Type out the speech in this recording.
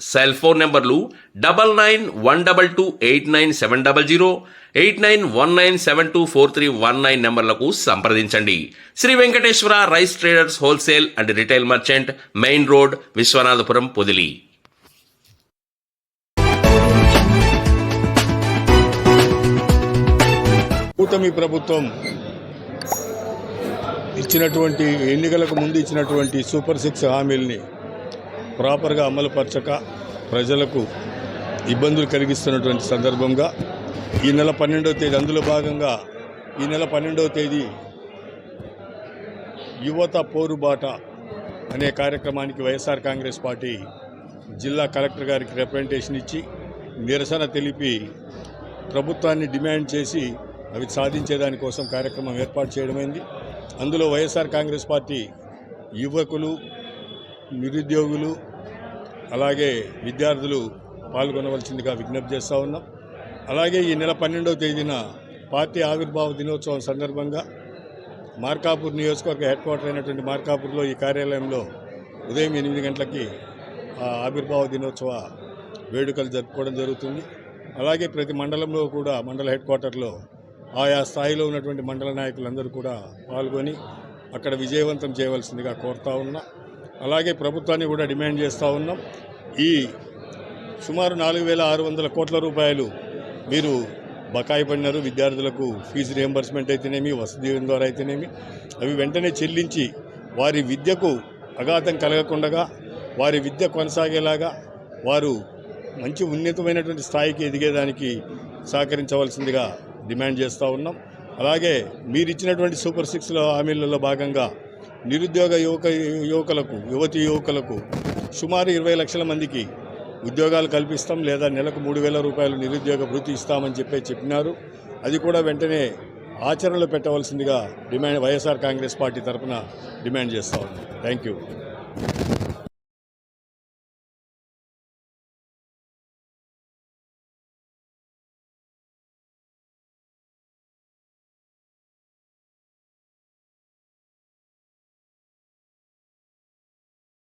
cell phone నెంబర్లు double nine one double two eight nine seven double zero eight nine one nine seven two four three one nine నెంబర్లకు సంప్రదించండి. Sri Venkateswara rice traders wholesale and retail merchant main road Viswanathapuram Podili. కూటమి ప్రభుత్వం ఇచ్చినటువంటి ఎన్నికలకు ముందు ఇచ్చినటువంటి super six హామీల్ని ప్రాపర్గా అమలుపరచక ప్రజలకు ఇబ్బందులు కలిగిస్తున్నటువంటి సందర్భంగా ఈ నెల పన్నెండవ తేదీ అందులో భాగంగా ఈ నెల పన్నెండవ తేదీ యువత పోరుబాట అనే కార్యక్రమానికి వైఎస్ఆర్ కాంగ్రెస్ పార్టీ జిల్లా కలెక్టర్ గారికి రిప్రజెంటేషన్ ఇచ్చి నిరసన తెలిపి ప్రభుత్వాన్ని డిమాండ్ చేసి అవి సాధించేదానికోసం కార్యక్రమం ఏర్పాటు చేయడమైంది. అందులో వైఎస్ఆర్ కాంగ్రెస్ పార్టీ యువకులు నిరుద్యోగులు అలాగే విద్యార్థులు పాల్గొనవలసిందిగా విజ్ఞప్తి చేస్తూ ఉన్నాం. అలాగే ఈ నెల పన్నెండవ తేదీన పార్టీ ఆవిర్భావ దినోత్సవం సందర్భంగా మార్కాపూర్ నియోజకవర్గ హెడ్ క్వార్టర్ అయినటువంటి మార్కాపూర్లో ఈ కార్యాలయంలో ఉదయం ఎనిమిది గంటలకి ఆ ఆవిర్భావ దినోత్సవ వేడుకలు జరుపుకోవడం జరుగుతుంది. అలాగే ప్రతి మండలంలో కూడా మండల హెడ్ క్వార్టర్లో ఆయా స్థాయిలో ఉన్నటువంటి మండల నాయకులందరూ కూడా పాల్గొని అక్కడ విజయవంతం చేయవలసిందిగా కోరుతా ఉన్నా. అలాగే ప్రభుత్వాన్ని కూడా డిమాండ్ చేస్తూ ఉన్నాం. ఈ సుమారు నాలుగు వేల ఆరు వందల కోట్ల రూపాయలు మీరు బకాయి పడినారు. విద్యార్థులకు ఫీజు రియంబర్స్మెంట్ అయితేనేమి వసతి ద్వారా అయితేనేమి. అవి వెంటనే చెల్లించి వారి విద్యకు అఘాతం కలగకుండా వారి విద్య కొనసాగేలాగా వారు మంచి ఉన్నతమైనటువంటి స్థాయికి ఎదిగేదానికి సహకరించవలసిందిగా డిమాండ్ చేస్తూ ఉన్నాం. అలాగే మీరు ఇచ్చినటువంటి సూపర్ సిక్స్లో హామీలలో భాగంగా నిరుద్యోగ యువక యువకులకు యువతి యువకులకు సుమారు ఇరవై లక్షల మందికి ఉద్యోగాలు కల్పిస్తాం లేదా నెలకు మూడు వేల రూపాయలు నిరుద్యోగ భృతి ఇస్తామని చెప్పి చెప్పినారు. అది కూడా వెంటనే ఆచరణలో పెట్టవలసిందిగా డిమాండ్ వైఎస్ఆర్ కాంగ్రెస్ పార్టీ తరఫున డిమాండ్ చేస్తా ఉన్నాం. Thank you.